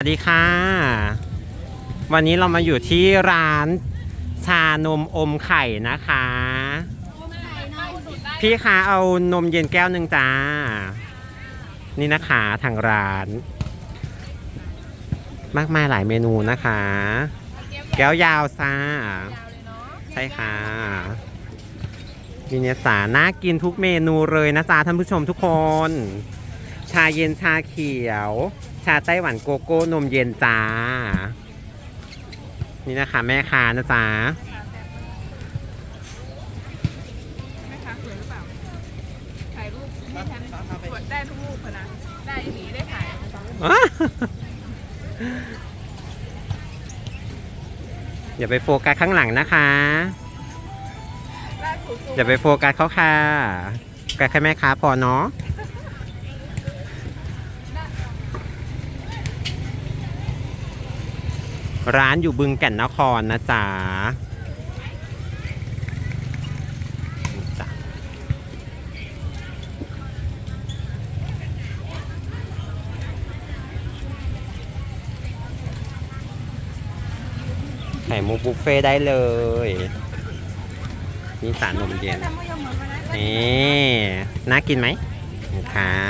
สวัสดีค่ะ วันนี้เรามาอยู่ที่ร้านชานมอมไข่นะคะ พี่คะเอานมเย็นแก้วหนึ่งจ้า นี่นะคะทางร้าน มากมายหลายเมนูนะคะ แก้วยาวซ่าใช่ค่ะมีเนยสาน่ากินทุกเมนูเลยนะจ๊ะท่านผู้ชมทุกคน ชาเย็นชาเขียว ชาไต้หวันโกโก้นมเย็นจ้า นี่นะคะแม่ค้านะจ๊ะแม่ค้าสวยหรือเปล่าถ่ายรูปให้ฉันกดได้ทุกรูปพอนะ ได้หนีได้ถ่ายอย่าไปโฟกัสข้างหลังนะคะ ล่าสุดซูมอย่าไปโฟกัสเขาค่ะกัแค่แม่ค้าพอเนาะ ร้านอยู่บึงแก่นนครนะจ๊ะไข่มุกบุฟเฟ่ต์ได้เลยนี่สารนมเย็นนี่น่ากินไหมค่ะ